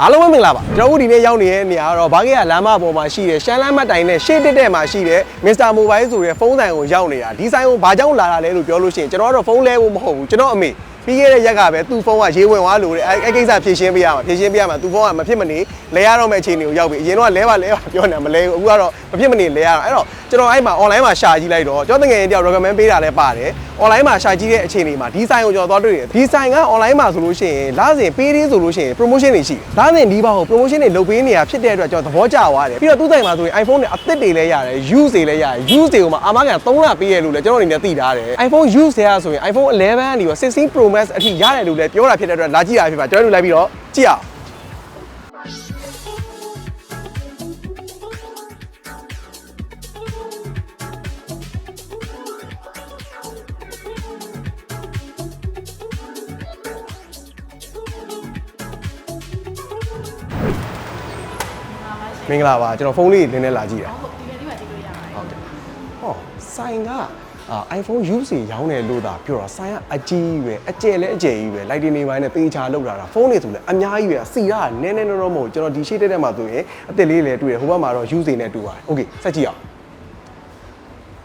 အားလုံးပဲမင်္ဂလာပါကျွန်တော်တို့ဒီနေ့ရောက်နေတဲ့နေရာကတော့ဘားကရလမ်းမပေါ်မှာရှိတဲ့ရှမ်းလမ်းမတိုင်နဲ့ရှေ့တက်တက်မှာရှိတဲ့ Mr. Mobile ဆိုတဲ့ဖုန်းဆိုင်ကိုရောက်နေတာဒီဆိုင်ကိုဘာကြောင့်လာတာလဲလို့ပြောလို့ရှိရင်ကျွန်တော်ကတော့ဖုန်းလဲဖို့မဟုတ်ဘူးကျွန်တော်အမေပြီးခဲ့တဲ့ရက်ကပဲသူ့ဖုန်းကရေးဝင်သွားလို့တဲ့အဲအဲကိစ္စဖြည့်ရှင်းပေးရမှာဖြည့်ရှင်းပေးရမှာသူ့ဖုန်းကမဖြစ်မနေလဲရတော့မယ့်အခြေအနေကိုရောက်ပြီအရင်တော့လဲပါလဲပါပြောနေမလဲဘူးအခုကတော့မဖြစ်မနေလဲရအောင်အဲ့တော့ကျွန်တော်အဲ့မှာ online မှာရှာကြည့်လိုက်တော့ကျွန်တော်တကယ်ရင်တယောက် recommend ပေးတာလည်းပါတယ် online မှာရှာကြည့်တဲ့အခြေအနေမှာဒီဆိုင်ကိုကျွန်တော်သွားတွေ့တယ်ဒီဆိုင်က online မှာဆိုလို့ရှိရင်လာစဉ်ပေးရင်းဆိုလို့ရှိရင် promotion တွေရှိတယ်လာစဉ်ဒီဘောက်ကို promotion တွေလုပ်ပေးနေတာဖြစ်တဲ့အတွက်ကျွန်တော်သဘောကျသွားတယ်ပြီးတော့သူ့ဆိုင်မှာဆိုရင် iPhone တွေအသစ်တွေလည်းရတယ် use တွေလည်းရတယ် use တွေကိုမှအာမခံ3လပေးရလို့လည်းကျွန်တော်အနေနဲ့သိထားတယ် iPhone use တွေကဆိုရင် iPhone 11ကနေပြီး16 Pro Max အထိရတယ်လို့လည်းပြောတာဖြစ်တဲ့အတွက်လာကြည့်ရဖြစ်ပါကျွန်တော်တို့လိုက်ပြီးတော့ကြည့်အောင် မင်္ဂလာပါကျွန်တော်ဖုန်းလေးနည်းနည်းလာကြည့်တာဟုတ်ဒီနေ့ဒီမှာကြည့်လို့ရပါတယ်ဟုတ်တယ်ဟောဆိုင်ကအာ iPhone use ရောင်းတယ်လို့သာပြောတာဆိုင်ကအကြီးကြီးပဲအကျယ်လည်းအကျယ်ကြီးပဲ light နေပိုင်းနဲ့တေချာလောက်တာတာဖုန်းတွေဆိုလည်းအများကြီးပဲစီရကနည်းနည်းတော့မဟုတ်ကျွန်တော်ဒီရှိတဲ့တဲ့မှာဆိုရင်အစ်စ်လေးလည်းတွေ့တယ်ဟိုဘက်မှာတော့ use နဲ့တူပါတယ် okay ဆက်ကြည့်အောင်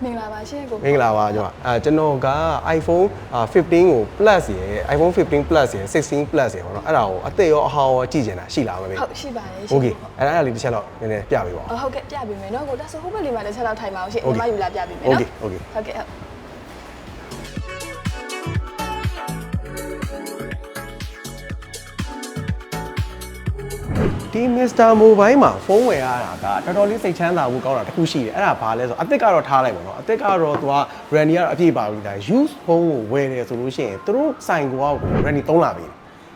မင်္ဂလာပါရှင်ကိုမင်္ဂလာပါကျွန်တော်အဲကျွန်တော်က iPhone 15ကို plus ရယ် iPhone 15 plus ရယ်16 plus ရယ်ပေါ့နော်အဲ့ဒါကိုအသက်ရောအဟောင်းရောကြည့်ကျင်တာရှိလားမမေဟုတ်ရှိပါတယ်ရှင် okay အဲ့ဒါအဲ့ဒါလေးတစ်ချက်တော့နည်းနည်းပြပေးပါဦးအော်ဟုတ်ကဲ့ပြပေးမယ်နော်ကိုဒါဆိုဟိုဘက်လေးမှာတစ်ချက်လောက်ထိုင်ပါအောင်ရှင် Okay. ညီမယူလာပြပေးမယ်နော် Okay, okay. ဟုတ်ကဲ့ဟုတ် ဒီ Mr. Mobile မှာဖုန်းဝယ်ရတာကတော်တော်လေးစိတ်ချမ်းသာဖို့ကောင်းတာတစ်ခုရှိတယ်အဲ့ဒါဘာလဲဆိုတော့အသစ်ကတော့ထားလိုက်ပါတော့အသစ်ကတော့သူက Randy ကတော့အပြည့်ပါပြီဒါ use ဖုန်းကိုဝယ်တယ်ဆိုလို့ရှိရင်သူတို့ဆိုင်ကောကို Randy 3လာပြီ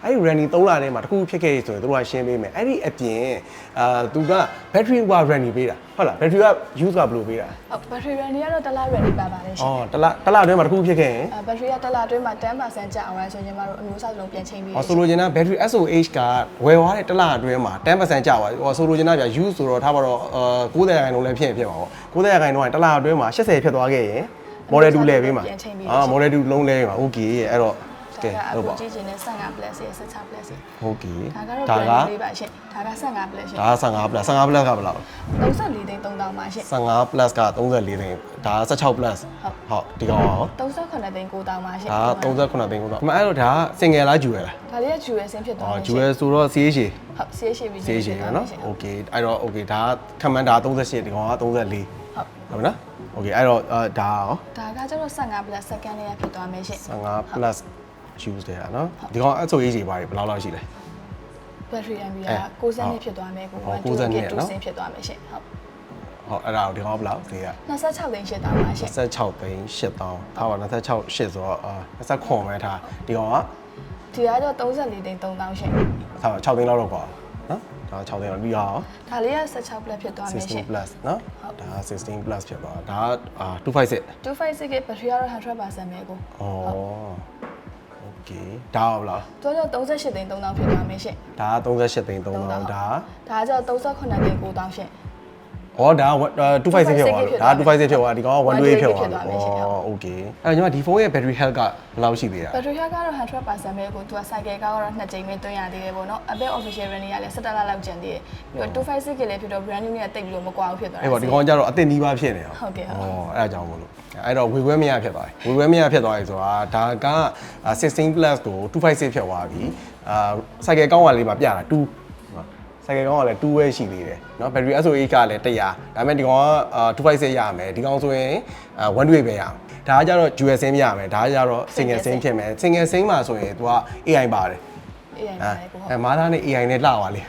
အဲ့ဒီ Randy 3လာထဲမှာတစ်ခုဖြစ်ခဲ့ရဆိုရင်သူတို့ကရှင်းပေးမယ်အဲ့ဒီအပြင်အာသူက battery က Randy ပေးတာဟုတ်လား battery က use ကဘယ်လိုပေးတာဟုတ်ဘက်ထရီရန်ဒီကတော့တစ်လား ready ပါပါတယ်ရှင်အော်တလားတလားအတွင်းမှာတစ်ခုဖြစ်ခဲ့ရင်အဲဘက်ထရီကတစ်လားအတွင်းမှာ10%ကျအောင်လဲဆိုရင်ညီမတို့အမျိုးအစားစလုံးပြန်ချိန်ပေးဟောဆိုလိုချင်တာ battery SOH ကဝယ်သွားတဲ့တစ်လအတွင်းမှာ10%ကျသွားပြီဟောဆိုလိုချင်တာဗျ use ဆိုတော့ထားပါတော့အာ90ရာခိုင်နှုန်းလည်းဖြစ်ရင်ဖြစ်ပါပေါ့90ရာခိုင်နှုန်းကတစ်လအတွင်းမှာ80ဖြစ်သွားခဲ့ရင် model 2လဲပေးမှာအာ model 2လုံးလဲပေးမှာ okay အဲ့တော့ ကဲ ဒါက ဟုတ်ပါ အခုကြည့်ချင်တဲ့15 plus ရဲ့16 plus ရဲ့ okay ဒါကတော့ ဒါက brand လေးပါရှင်ဒါက15 plus ရှင် ဒါက15 plus 15 plus ကဘယ်လောက် 34သိန်း3000ပါရှင် 15 plus က34သိန်းဒါ16 plus ဟုတ်ဒီကောင်ရော 38သိန်း9000ပါရှင် ဒါ38သိန်းကိုတော့ဒီမှာအဲ့တော့ဒါက single လား dual လား ဒါလေးက jewel ဆင်းဖြစ်သွား အော် တယ် dual ဆိုတော့ CH ဟုတ်ဆေးရှိပြီ CH ပဲเนาะ okay အဲ့တော့ okay ဒါကခံမှန်းဒါ38ဒီကောင်က34 ဟုတ် ဟုတ်ပြီနော် okay အဲ့တော့အာဒါရော ဒါကကျတော့15 plus second လေးရဖြစ်သွားမယ်ရှင်15 plus use တဲ့ဟာနော်ဒီကောင် SOH ကြီးပါတယ်ဘယ်လောက်လောက်ရှိလဲ battery MB က အဲ 60နှစ်ဖြစ်သွားမယ်ကို ဟော 1 90 2 နှစ် 2 နော် ဆင်းဖြစ်သွားမယ်ရှင်ဟုတ် ဟောအဲ့ဒါကိုဒီကောင်ဘယ်လောက်ဈေးက 26သိန်းရှစ်တောင်းပါရှင် 26သိန်း8000ထားပါ26 8ဆိုတော့အာ29ခွန်ပဲထားဒီကောင်က ဒီကတော့34သိန်း3000ရှင် ထားပါ6သိန်းလောက်တော့กว่าနော်ဒါ6သိန်းလောက်ပြီးတော့ ဒါလေးက16 plus ဖြစ်သွားမယ်ရှင် 16 plus နော်ဒါ16 plus ဖြစ်သွားတာဒါကအာ256 256က battery ကတော့100%ပဲကို ဩ okay ဒါကဘယ်လောက်သူကတော့38သိန်း3000ဖြစ်သွားမယ်ရှင်ဒါက38သိန်း3000ဒါဒါကကျတော့38သိန်း9000ရှင် ဩဒါက256ဖြစ်သွားလို့ဒါက256ဖြစ်သွားဒီကောင်က128ဖြစ်သွားလို့ဩ okay အဲ့တော့ညီမဒီဖုန်းရဲ့ battery health ကဘယ်လောက်ရှိသေးတာ battery health ကတော့100%ပဲကိုသူက cycle ကတော့2ကြိမ်ပဲတွင်းရသေးတယ်ပေါ့နော်အဘက် official running ကလည်း17လလောက်ကျန်သေးတယ်ပြီးတော့256ကလည်းဖြစ်တော့ brand new နဲ့တိတ်ပြီးတော့မကွာဘူးဖြစ်သွားတာအဲ့ပေါ့ဒီကောင်ကကြတော့အတင်နီးပါးဖြစ်နေတာဟုတ်ကဲ့ဟုတ်ဩအဲ့ဒါကြောင့်မို့လို့အဲ့တော့ဝေခွဲမရဖြစ်သွားပြီဝေခွဲမရဖြစ်သွားပြီဆိုတာဒါက16 plus ကို256ဖြစ်သွားပြီအာစိုက်ကယ်ကောင်းကလေးမှာပြတာ2 စိုက်ကယ်ကောင်းကလည်း2ပဲရှိသေးတယ်เนาะ battery SOH ကလည်း100ဒါပေမဲ့ဒီကောင်က256ရမယ်ဒီကောင်ဆိုရင်128ပဲရအောင်ဒါကကြတော့ dual sim ရမယ်ဒါကကြတော့ single sim ဖြစ်မယ် single sim မှာဆိုရင် तू က AI ပါတယ် AI နဲ့ကိုဟုတ်အဲမားသားနဲ့ AI နဲ့လှပါလေ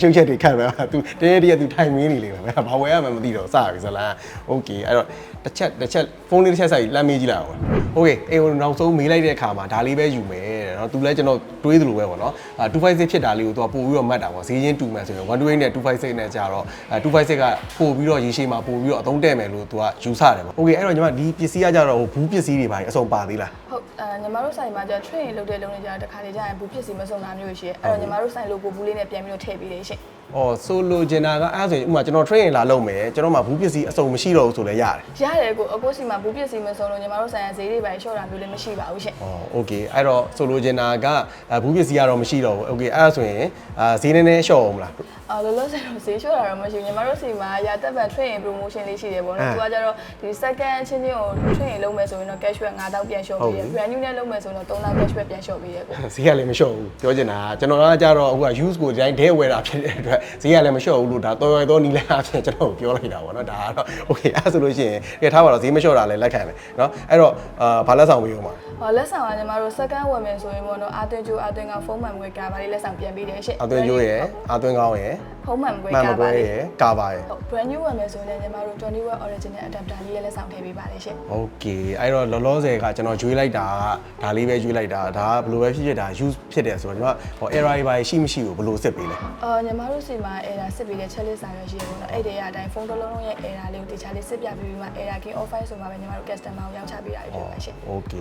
ရှုပ်ချက်တွေခတ်မယ်ဟာ तू တကယ်တည်းက तू ထိုင်မင်းနေလေပဲဘာဝယ်ရမှမသိတော့စပြီဇလန် okay အဲ့တော့တစ်ချက်တစ်ချက်ဖုန်းလေးတစ်ချက်ဆိုင်လမ်းမေးကြည့်လိုက်အောင် okay အေးဟိုနောက်ဆုံးမေးလိုက်တဲ့အခါမှာဒါလေးပဲယူမယ်တဲ့နော် तू လည်းကျွန်တော်တွေးသလိုပဲပေါ့နော်အာ256ဖြစ်တာလေးကို तू ပို့ပြီးတော့မှတ်တာပေါ့ဈေးချင်းတူမှန်ဆိုရင်128နဲ့256နဲ့ကြာတော့အဲ256ကပို့ပြီးတော့ရေရှည်မှာပို့ပြီးတော့အသုံးတည့်မယ်လို့ तू ကယူဆတယ်ပေါ့ okay အဲ့တော့ညီမဒီပစ္စည်းကကြတော့ဟိုဘူးပစ္စည်းတွေပါအစုံပါသေးလားဟုတ်အဲညီမတို့ဆိုင်မှာကြာ train လုပ်တဲ့လုပ်နေကြတာတစ်ခါလေကြာရင်ဘူးပစ္စည်းမစဆုံးတာမျိုးရှိရဲအဲ့တော့ညီမတို့ဆိုင်လိုပိုဘူးလေးနဲ့ပြန်ပြီးတော့ထည့်ပေးတယ်ရှင်။အော်ဆိုလိုချင်တာကအဲ့ဒါဆိုရင်ဥမာကျွန်တော် training လာလုပ်မယ်ကျွန်တော်မှဘူးပစ္စည်းအစုံမရှိတော့ဘူးဆိုလည်းရတယ်။ရတယ်ကိုအကိုစီမှာဘူးပစ္စည်းမဆုံးလို့ညီမတို့ဆိုင်ရာဈေးတွေပိုင်းလျှော့တာမျိုးလည်းမရှိပါဘူးရှင်။အော် okay အဲ့တော့ဆိုလိုချင်တာကအဲဘူးပစ္စည်းကတော့မရှိတော့ဘူး။ okay အဲ့ဒါဆိုရင်အာဈေးနည်းနည်းလျှော့အောင်မလား။ အော်လောလောဆယ်တော့ဈေးလျှော့တာတော့မရှိဘူးညီမတို့စီမှာရာတက်ပတ် train promotion လေးရှိတယ်ပေါ့နော်သူကကျတော့ဒီ second ချင်းချင်းကို train လုံးမယ်ဆိုရင်တော့ cash back 9000ပြန်လျှော့ပေးရ brand new နဲ့လုံးမယ်ဆိုရင်တော့3000 cash back ပြန်လျှော့ပေးရပေါ့ဈေးကလည်းမလျှော့ဘူးပြောချင်တာကကျွန်တော်ကကျတော့အခုက use ကိုဒီတိုင်းဒဲဝယ်တာဖြစ်တဲ့အတွက်ဈေးကလည်းမလျှော့ဘူးလို့ဒါတော်ရတော်နီလာအဖြစ်ကျွန်တော်ပြောလိုက်တာပေါ့နော်ဒါကတော့ okay အဲဆိုလို့ရှိရင်ဒီထားပါတော့ဈေးမလျှော့တာလည်းလက်ခံတယ်နော်အဲ့တော့အာဘာလက်ဆောင်ပေးဦးမှာဟောလက်ဆောင်ကညီမတို့ second ဝယ်မယ်ဆိုရင်ပေါ့နော်အာသွင်းကျိုးအာသွင်းကဖုန်းမှန်ငွေကာပါလေးလက်ဆောင်ပြန်ပေးတယ်ရှင့်အာသွင်းကျိုးရယ်အာသွင်းကောင်းရယ်ဖုန်းမှန်မွေး မှန်မ ကာ ပွဲ ပါလေး ရယ်ကာပါရယ် ဟုတ် brand new ဝယ်မယ်ဆိုရင်လည်းညီမတို့20 watt original adapter လေးရဲ့လက်ဆောင်ထည့်ပေးပါတယ်ရှင့် โอเคအဲ့တော့လောလောဆယ်ကကျွန်တော်ကျွေးလိုက်တာကဒါလေးပဲကျွေးလိုက်တာဒါကဘယ်လိုပဲဖြစ်ဖြစ်ဒါ use ဖြစ်တယ်ဆိုတော့ကျွန်တော်ဟို error တွေပါရှိမရှိကိုဘယ်လိုစစ်ပေးလဲ အော်ညီမတို့စီမှာ error စစ်ပြီးတဲ့ checklist စာရွက်ရှိရပေါ့နော်အဲ့ဒီအတိုင်းဖုန်းတစ်လုံးလုံးရဲ့ error လေးကိုတခြားလေးစစ်ပြပေးပြီးမှ error key off file ဆိုမှပဲညီမတို့ customer ကိုရောက်ချပေးတာဖြစ်ပါရှင့် โอเค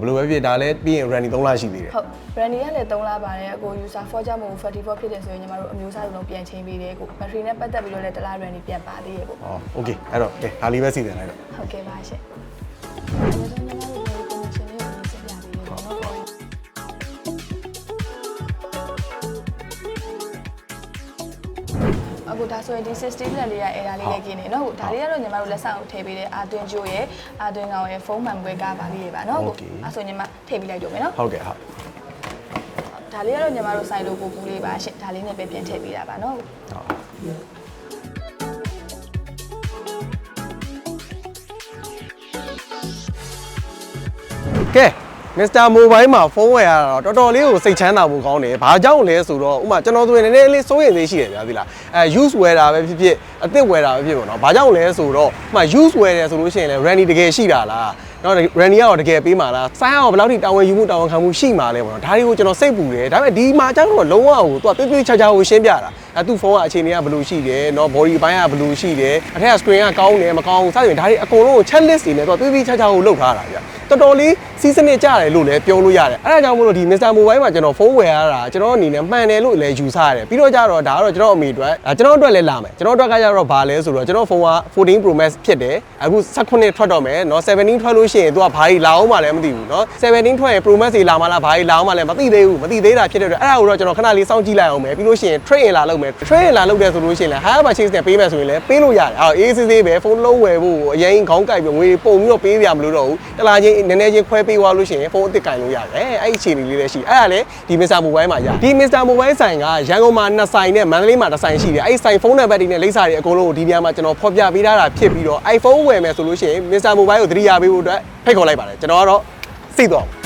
ဘယ်လိုပဲဖြစ်ဒါလည်းပြီးရင် running 3လရှိသေးတယ် ဟုတ် brand new ကလည်း3လပါတယ်အကို user 4ကြောင့်မဟုတ်44ဖြစ်တယ်ဆိုရင်ညီမတို့အမျိုးအစားလုံးပြန် ချင်းပေးတယ်ကို battery နဲ့ပတ်သက်ပြီးတော့လည်းတစ်လား brand new ပြန်ပါသေးရဲ့ကို ဟောโอเคအဲ့တော့ကဲဒါလေးပဲစီစဉ်လိုက်တော့ ဟုတ်ကဲ့ပါရှင့်အဲ့ဒါညီမတို့ဒီ promotion လေးကိုစစ်ပြပေးတယ်ပေါ့နော်အခုဒါဆိုရင်ဒီ60 plan လေးရ error လေးလည်းกินနေเนาะအခုဒါလေးကတော့ညီမတို့လက်ဆောင်ကိုထည့်ပေးတဲ့အာသွင်းကျိုးရဲ့အာသွင်းကောင်ရဲ့ဖုန်းမှန်ပွဲကားပါလေးတွေပါเนาะအခုအဲဆိုညီမထည့်ပေးလိုက်တော့မယ်เนาะ ဟုတ်ကဲ့ဟုတ် ဒါလေးကတော့ညီမတို့ဆိုင်လိုကိုကူးလေးပါရှင့်ဒါလေးနဲ့ပဲပြန်ထည့်ပေးတာပါနော်ဟုတ်ကဲะကဲ Mr. Mobile မှာဖုန်းဝယ်ရတာတော့တော်တော်လေးကိုစိတ်ချမ်းသာဖို့ကောင်းတယ်။ဘာကြောင့်လဲဆိုတော့ဥပမာကျွန်တော်ဆိုရင်နည်းနည်းလေးစိုးရိမ်သေးရှိတယ်ဗျာသီလား။အဲ use ဝယ်တာပဲဖြစ်ဖြစ်အသစ်ဝယ်တာပဲဖြစ်ပေါ့နော်။ဘာကြောင့်လဲဆိုတော့ဥပမာ use ဝယ်တယ်ဆိုလို့ရှိရင်လည်း randy တကယ်ရှိတာလား။နော် randy ကတော့တကယ်ပေးမှာလား။ဆိုင်းအောင်ဘယ်လောက်ထိတာဝန်ယူမှုတာဝန်ခံမှုရှိမှာလဲပေါ့နော်။ဒါတွေကိုကျွန်တော်စိတ်ပူတယ်။ဒါပေမဲ့ဒီမှာကျတော့လုံးဝကိုသူကသွေးသွေးချာချာကိုရှင်းပြတာ။အဲသူ့ဖုန်းကအခြေအနေကဘယ်လိုရှိတယ်။နော် body ဘိုင်းကဘယ်လိုရှိတယ်။အထက်က screen ကကောင်းတယ်မကောင်းဘူးစသဖြင့်ဒါတွေအကုန်လုံးကို check list တွေနဲ့သူကသွေးသွေးချာချာကိုလုပ်ထားတာဗျ။တော်တော်လေး စီးစနစ်ကြတယ်လို့လည်းပြောလို့ရတယ်အဲဒါကြောင့်မို့လို့ဒီ Mr. Mobile မှာကျွန်တော်ဖုန်းဝယ်ရတာကျွန်တော်အနေနဲ့မှန်တယ်လို့လည်းယူဆရတယ်ပြီးတော့ကြတော့ဒါကတော့ကျွန်တော်အမေအတွက်ဒါကျွန်တော်အတွက်လည်းလာမယ်ကျွန်တော်အတွက်ကကြတော့ဘာလဲဆိုတော့ကျွန်တော်ဖုန်းက14 Pro Max ဖြစ်တယ်အခု18ထွက်တော့မယ်เนาะ17ထွက်လို့ရှိရင်သူကဘာကြီးလာအောင်မှလည်းမသိဘူးเนาะ17ထွက်ရင် Pro Max တွေလာမှလားဘာကြီးလာအောင်မှလည်းမသိသေးဘူးမသိသေးတာဖြစ်တဲ့အတွက်အဲ့ဒါကိုတော့ကျွန်တော်ခဏလေးစောင့်ကြည့်လိုက်အောင်မယ်ပြီးလို့ရှိရင် trade လာလုပ်မယ် trade လာလုပ်တယ်ဆိုလို့ရှိရင်လည်း higher purchase နဲ့ပေးမယ်ဆိုရင်လည်းပေးလို့ရတယ်အော်အေးစစ်စစ်ပဲဖုန်းလုံးဝယ်ဖို့အရင်ခေါင်းကိုက်ပြီးငွေပုံပြီးတော့ပေးရမလို့တော့ဘူးတလားချင်းနည်းနည်းချင်းခွဲ ပေးသွားလို့ရှိရင်ဖုန်းအစ်စ်ကင်လို့ရတယ်အဲ့ဒီအခြေအနေလေးလည်းရှိအဲ့ဒါလည်းဒီ Mr. Mobile မှာရဒီ Mr. Mobile ဆိုင်ကရန်ကုန်မှာနှစ်ဆိုင်နဲ့မန္တလေးမှာတစ်ဆိုင်ရှိတယ်အဲ့ဒီဆိုင်ဖုန်းနံပါတ်တွေနဲ့လိပ်စာတွေအကုန်လုံးကိုဒီနေရာမှာကျွန်တော်ဖော်ပြပေးထားတာဖြစ်ပြီးတော့ iPhone ဝယ်မယ်ဆိုလို့ရှိရင် Mr. Mobile ကိုသတိရပေးဖို့အတွက်ဖိတ်ခေါ်လိုက်ပါတယ်ကျွန်တော်ကတော့စိတ်တော့